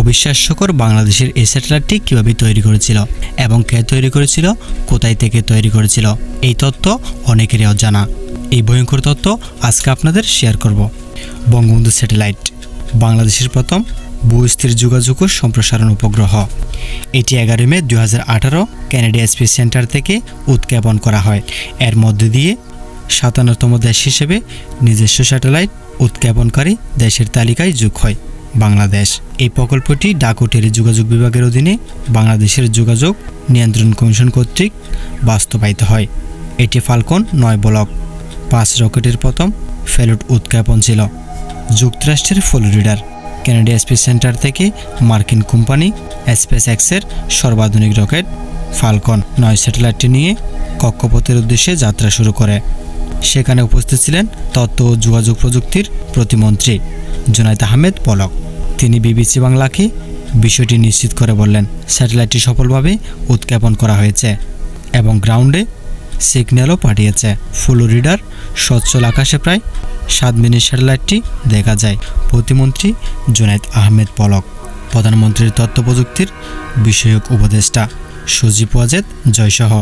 অবিশ্বাস্যকর বাংলাদেশের এই স্যাটেলাইটটি কীভাবে তৈরি করেছিল এবং কে তৈরি করেছিল, কোথায় থেকে তৈরি করেছিল, এই তথ্য অনেকেরই অজানা। এই ভয়ঙ্কর তথ্য আজকে আপনাদের শেয়ার করব। বঙ্গবন্ধু স্যাটেলাইট, বাংলাদেশের প্রথম ভূস্থির যোগাযোগ সম্প্রসারণ উপগ্রহ। এটি এগারো মে দু হাজার আঠারো ক্যানাডিয়া স্পেস সেন্টার থেকে উৎক্ষেপণ করা হয়। এর মধ্য দিয়ে সাতান্নতম দেশ হিসেবে নিজস্ব স্যাটেলাইট উৎক্ষেপণকারী দেশের তালিকায় যোগ হয়। বাংলাদেশ। এই প্রকল্পটি ডাক ও টেলিযোগাযোগ বিভাগের অধীনে বাংলাদেশের যোগাযোগ নিয়ন্ত্রণ কমিশন কর্তৃক বাস্তবায়িত হয়। এটি ফাল্কন নয় ব্লক। পাঁচ রকেটের প্রথম ফেলুট উৎক্ষেপণ ছিল। যুক্তরাষ্ট্রের ফ্লোরিডার। ক্যানাডিয়া স্পেস সেন্টার থেকে মার্কিন কোম্পানি স্পেস এক্সের সর্বাধুনিক রকেট ফাল্কন নয় স্যাটেলাইটটি নিয়ে কক্ষপথের উদ্দেশ্যে যাত্রা শুরু করে। সেখানে উপস্থিত ছিলেন তথ্য ও যোগাযোগ প্রযুক্তির প্রতিমন্ত্রী জুনাইদ আহমেদ পলক। তিনি বিবিসি বাংলাকে বিষয়টি নিশ্চিত করে বললেন। স্যাটেলাইটটি সফলভাবে উৎক্ষেপণ করা হয়েছে এবং গ্রাউন্ডে সিগন্যালও পাঠিয়েছে। ফ্লোরিডার সচ্ছল আকাশে প্রায় সাত মিনিট স্যাটেলাইটটি দেখা যায়। প্রতিমন্ত্রী জুনাইদ আহমেদ পলক, প্রধানমন্ত্রীর তথ্য প্রযুক্তির বিষয়ক উপদেষ্টা সজীব ওয়াজেদ জয়সহ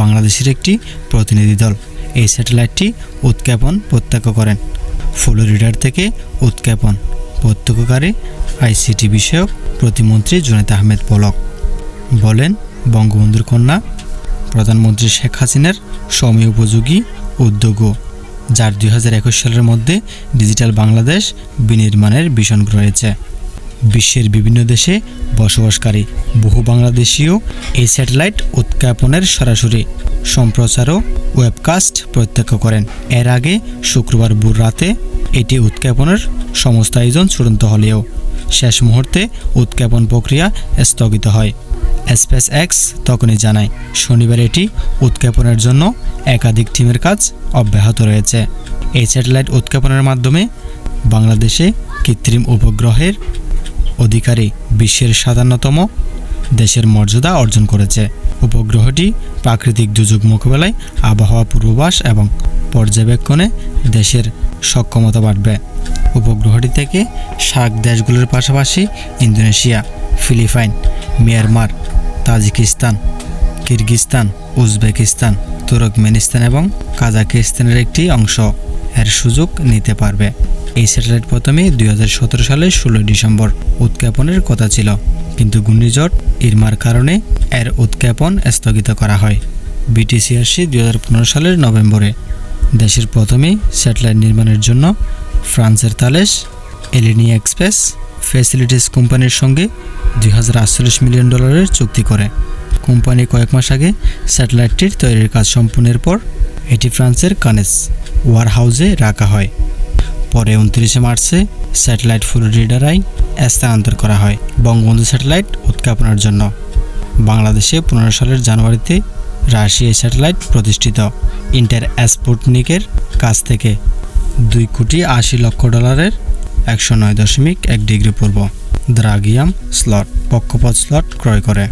বাংলাদেশের একটি প্রতিনিধি দল এই স্যাটেলাইটটি উৎক্ষেপণ প্রত্যক্ষ করেন। ফ্লোরিডার থেকে উৎক্ষেপণ। প্রত্যক্ষকারী আইসিটি বিষয়ক প্রতিমন্ত্রী জুনাইদ আহমেদ পলক বলেন, বঙ্গবন্ধুর কন্যা, প্রধানমন্ত্রী শেখ হাসিনার সময় উপযোগী উদ্যোগও, যার দুই হাজার একুশ সালের মধ্যে ডিজিটাল বাংলাদেশ বিনির্মাণের ভীষণ রয়েছে। বিশ্বের বিভিন্ন দেশে বসবাসকারী বহু বাংলাদেশীয় এই স্যাটেলাইট উৎক্ষেপণের সরাসরি সম্প্রচারও ওয়েবকাস্ট প্রত্যক্ষ করেন। এর আগে শুক্রবার ভোর রাতে এটি উৎক্ষেপণের সমস্ত আয়োজন চূড়ান্ত হলেও শেষ মুহূর্তে উৎক্ষেপণ প্রক্রিয়া স্থগিত হয়। স্পেস এক্স তখনই জানায়, শনিবার এটি উৎক্ষেপণের জন্য একাধিক টিমের কাজ অব্যাহত রয়েছে। এই স্যাটেলাইট উৎক্ষেপণের মাধ্যমে বাংলাদেশে কৃত্রিম উপগ্রহের অধিকারী বিশ্বের সাতান্নতম দেশের মর্যাদা অর্জন করেছে। উপগ্রহটি প্রাকৃতিক দুর্যোগ মোকাবেলায় আবহাওয়া পূর্বাভাস এবং পর্যবেক্ষণে দেশের সক্ষমতা বাড়বে। উপগ্রহটি থেকে সার্ক দেশগুলোর পাশাপাশি Indonesia, Philippines, Myanmar, Tajikistan Kyrgyzstan Uzbekistan Turkmenistan এবং কাজাকিস্তানের একটি অংশ। এর সুযোগ নিতে পারবে। এই স্যাটেলাইট প্রথমে দুই সালের ষোলোই ডিসেম্বর উৎক্ষেপণের কথা ছিল। কিন্তু ঘূর্ণিঝড় ইরমার কারণে এর উৎক্ষেপণ স্থগিত করা হয়। বিটিসিআরসি দুই সালের নভেম্বরে দেশের প্রথমে স্যাটেলাইট নির্মাণের জন্য ফ্রান্সের তালেস এলিনি এক্সপ্রেস ফেসিলিটিস কোম্পানির সঙ্গে দুই হাজার আটচল্লিশ মিলিয়ন ডলারের চুক্তি করে। কোম্পানি কয়েক মাস আগে স্যাটেলাইটটির তৈরির কাজ সম্পূর্ণের পর এটি ফ্রান্সের কানেস ওয়ার হাউসে রাখা হয়। পরে উনত্রিশে মার্চে স্যাটেলাইট ফ্লোরিডারাই স্থানান্তর করা হয় বঙ্গবন্ধু স্যাটেলাইট উৎক্ষেপণের জন্য। বাংলাদেশে পনেরো সালের জানুয়ারিতে রাশিয়ায় স্যাটেলাইট প্রতিষ্ঠিত। ইন্টার স্পুটনিকের কাছ থেকে দুই কোটি আশি লক্ষ ডলারের একশো নয় দশমিক এক ডিগ্রি পূর্ব দ্রাগিয়াম স্লট পক্ষপথ স্লট ক্রয় করে।